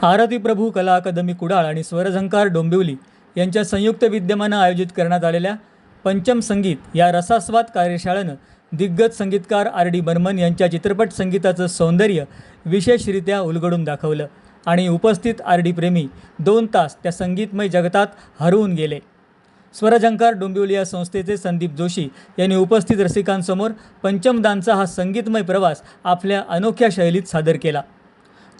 आरती प्रभू कला अकादमी कुडाळ आणि स्वरझंकार डोंबिवली यांच्या संयुक्त विद्यमानं आयोजित करण्यात आलेल्या पंचम संगीत या रसास्वाद कार्यशाळेनं दिग्गज संगीतकार आर डी बर्मन यांच्या चित्रपट संगीताचं सौंदर्य विशेषरित्या उलगडून दाखवलं आणि उपस्थित आर डी प्रेमी दोन तास त्या संगीतमय जगतात हरवून गेले. स्वरझंकार डोंबिवली या संस्थेचे संदीप जोशी यांनी उपस्थित रसिकांसमोर पंचमदानचा हा संगीतमय प्रवास आपल्या अनोख्या शैलीत सादर केला.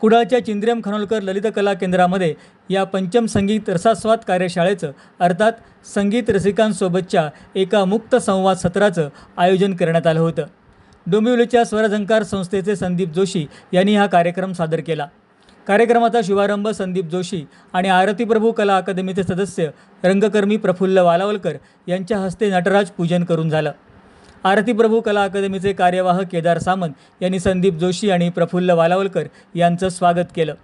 कुडाळच्या चिंद्रेम खनोलकर ललित कला केंद्रामध्ये या पंचम संगीत रसास्वाद कार्यशाळेचं अर्थात संगीत रसिकांसोबतच्या एका मुक्त संवाद सत्राचं आयोजन करण्यात आलं होतं. डोंबिवलीच्या स्वरझंकार संस्थेचे संदीप जोशी यांनी हा कार्यक्रम सादर केला. कार्यक्रमाचा शुभारंभ संदीप जोशी आणि आरती प्रभू कला अकादमीचे सदस्य रंगकर्मी प्रफुल्ल वालावलकर यांच्या हस्ते नटराज पूजन करून झालं. आरती प्रभू कला अकादमीचे कार्यवाह केदार सामंत यांनी संदीप जोशी आणि प्रफुल्ल वालावलकर यांचं स्वागत केलं.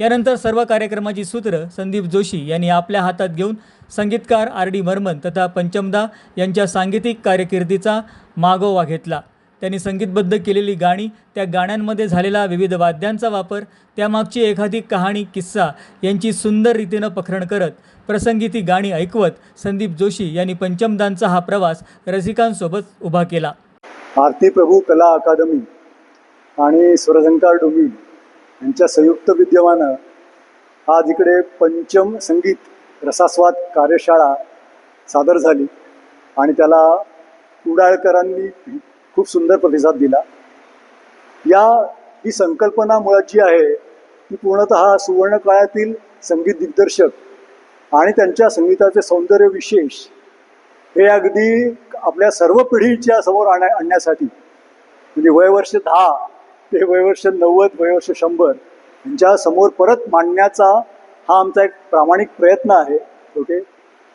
यानंतर सर्व कार्यक्रमाची सूत्रं संदीप जोशी यांनी आपल्या हातात घेऊन संगीतकार आर डी बर्मन तथा पंचमदा यांच्या सांगीतिक कारकिर्दीचा मागोवा घेतला. त्यांनी संगीतबद्ध केलेली गाणी त्या गाण्यांमध्ये झालेला विविध वाद्यांचा वापर त्यामागची एखादी कहाणी किस्सा यांची सुंदर रीतीनं पखरण करत प्रसंगी ती गाणी ऐकवत संदीप जोशी यांनी पंचमदांचा हा प्रवास रसिकांसोबत उभा केला. आरती प्रभू कला अकादमी आणि स्वरझंकार डोंबिवली यांच्या संयुक्त विद्यमानं आज इकडे पंचम संगीत रसास्वाद कार्यशाळा सादर झाली आणि त्याला कुडाळकरांनी खूप सुंदर प्रतिसाद दिला. या ही संकल्पना मुळात जी आहे ती पूर्णतः सुवर्ण काळातील संगीत दिग्दर्शक आणि त्यांच्या संगीताचे सौंदर्य विशेष हे अगदी आपल्या सर्व पिढीच्या समोर आणा आणण्यासाठी. म्हणजे वयवर्ष दहा ते वयवर्ष नव्वद वयवर्ष शंभर यांच्या समोर परत मांडण्याचा हा आमचा एक प्रामाणिक प्रयत्न आहे. ओके?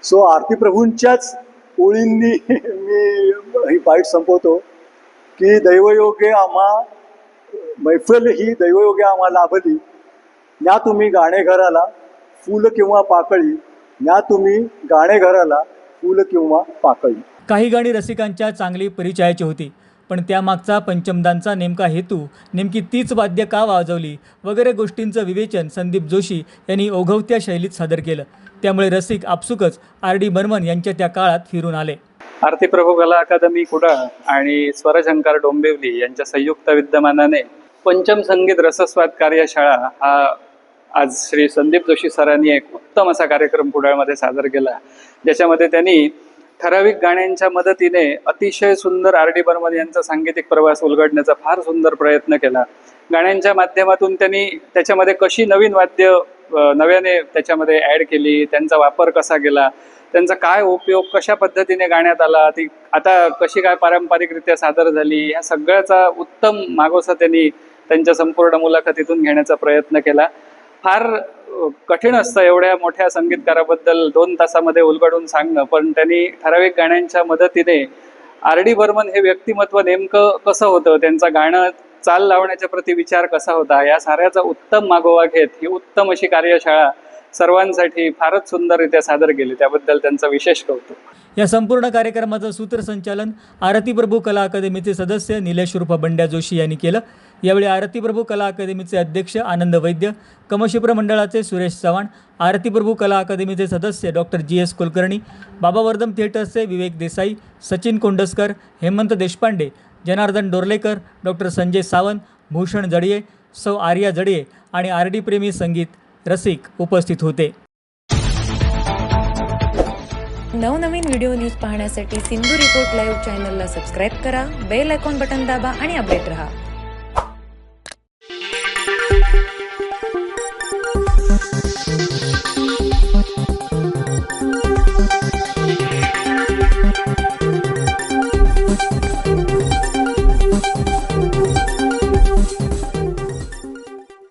सो आरती प्रभूंच्याच ओळींनी मी ही बाईट संपवतो. की दैवयोगे आम्हा मैफल ही दैवयोगे आम्हा लाभली. न्या तुम्ही गाणे घराला फुल किंवा पाकळी न्या तुम्ही गाणे घराला फूल किंवा पाकळी. काही गाणी रसिकांच्या चांगली परिचयाची होती पण त्यामागचा पंचमदांचा नेमका हेतू नेमकी तीच वाद्य का वाजवली वगैरे गोष्टींचं विवेचन संदीप जोशी यांनी ओघवत्या शैलीत सादर केलं. त्यामुळे रसिक आपसुकच आर डी बर्मन यांच्या त्या काळात फिरून आले. आरती प्रभू कला अकादमी कुडाळ आणि स्वरशंकर डोंबिवली यांच्या संयुक्त विद्यमानाने पंचम संगीत रसस्वाद कार्यशाळा हा आज श्री संदीप जोशी सरांनी एक उत्तम असा कार्यक्रम कुडाळमध्ये सादर केला. ज्याच्यामध्ये त्यांनी ठराविक गाण्यांच्या मदतीने अतिशय सुंदर आर डी बर्मन यांचा सांगीतिक प्रवास उलगडण्याचा फार सुंदर प्रयत्न केला. गाण्यांच्या माध्यमातून त्यांनी त्याच्यामध्ये कशी नवीन वाद्य नव्याने त्याच्यामध्ये ॲड केली त्यांचा वापर कसा केला त्यांचा काय उपयोग कशा पद्धतीने गाण्यात आला ती आता कशी काय पारंपरिकरित्या सादर झाली ह्या सगळ्याचा उत्तम मागोसा त्यांनी त्यांच्या संपूर्ण मुलाखतीतून घेण्याचा प्रयत्न केला. फार कठीण असतं एवढ्या मोठ्या संगीतकाराबद्दल दोन तासामध्ये उलगडून सांगणं पण त्यांनी ठराविक गाण्यांच्या मदतीने आर डी बर्मन हे व्यक्तिमत्व नेमकं कसं होतं त्यांचं गाणं चाल लावण्याच्या प्रति विचार कसा होता? या साऱ्याचा उत्तम मागोवा घेत ही उत्तम अशी कार्यशाळा सर्वांसाठी फारच सुंदररित्या सादर केली. त्याबद्दल त्यांचं विशेष कौतुक. या संपूर्ण कार्यक्रमाचं सूत्रसंचालन आरती प्रभू कला अकादमीचे सदस्य निलेश उर्फ बंड्या जोशी यांनी केलं. यावेळी आरती प्रभू कला अकादमीचे अध्यक्ष आनंद वैद्य कमशिप्र मंडळाचे सुरेश चव्हाण आरती प्रभू कला अकादमीचे सदस्य doctor G S Kulkarni Babavardham थिएटर्सचे Vivek Desai Sachin Kondaskar Hemant Deshpande Janardan Dorlekar doctor Sanjay Sawant Bhushan Jadiye सौ आर्या जडिये आणि आर डी प्रेमी संगीत रसिक उपस्थित होते. नवनवीन व्हिडिओ न्यूज पाहण्यासाठी सिंधू रिपोर्ट लाईव्ह चॅनलला सबस्क्राईब करा बेल आयकॉन बटन दाबा आणि अपडेट रहा.